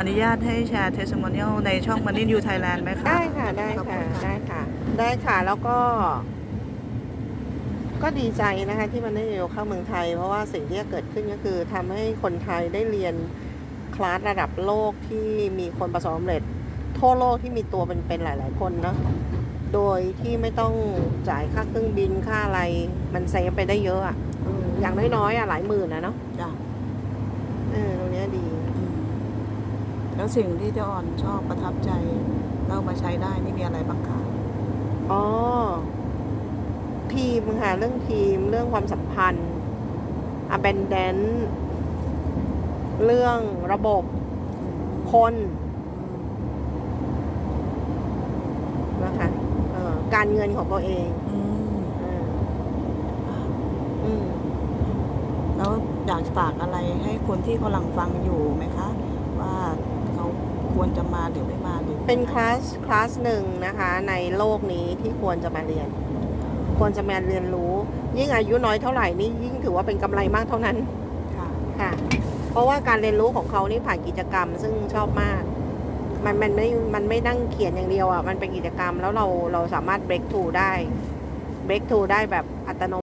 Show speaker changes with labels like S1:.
S1: อนุญาตให้แชร์เทส i ม o เนียลในช่องมันนี่ยูไทยแลนด์ไหมคะ
S2: ได้ค่ะได้
S1: ขอบ
S2: ค่ะ
S1: ณ
S2: ได้ค่ะ ได้ค่ะแล้วก็ ก็ดีใจนะคะ ที่มันได้เร็วเข้าเมืองไทย เพราะว่าสิ่งที่จะเกิดขึ้นก็คือทำให้คนไทยได้เรียนคลาสระดับโลกที่มีคนประสบความสำเร็จ ทั่วโลกที่มีตัวเป็นๆหลาย ๆ คนเนาะโดยที่ไม่ต้องจ่ายค่าเครื่องบินค่าอะไร มันเซฟไปได้เยอะอะอืมอย่างน้อยๆอะหลายหมื่นนะเนาะ
S1: จ้ะ
S2: เออตรงเนี้ยดี
S1: อืม แล้วสิ่งที่เจ้าอ่อนชอบประทับใจเรามาใช้ได้นี่มีอะไรบ้างคะ
S2: อ๋อทีมค่ะเรื่องทีม เรื่องความสัมพันธ์ abundance เรื่องระบบคนนะคะเอ่อการเงินของตัวเอง
S1: อืม
S2: เออ
S1: อ่า
S2: อืม
S1: แล้วอยากฝากอะไรให้คนที่กำลังฟังอยู่ไหมคะ ว่าเขา ควรจะมาหรือไม่มาหรือ
S2: เป็นคลาสคลาสหนึ่งนะคะ ในโลกนี้ที่ควรจะมาเรียน ควรจะมาเรียนรู้ ยิ่งอายุน้อยเท่าไหร่นี่ยิ่งถือว่าเป็นกำไรมากเท่านั้น
S1: ค่ะ
S2: ค่ะ เพราะว่าการเรียนรู้ของเขานี่ผ่านกิจกรรม ซึ่งชอบมาก มันมันไม่มันไม่นั่งเขียนอย่างเดียวอะมันเป็นกิจกรรมแล้วเราเราสามารถ break through ได้ break through ได้แบบอัตโน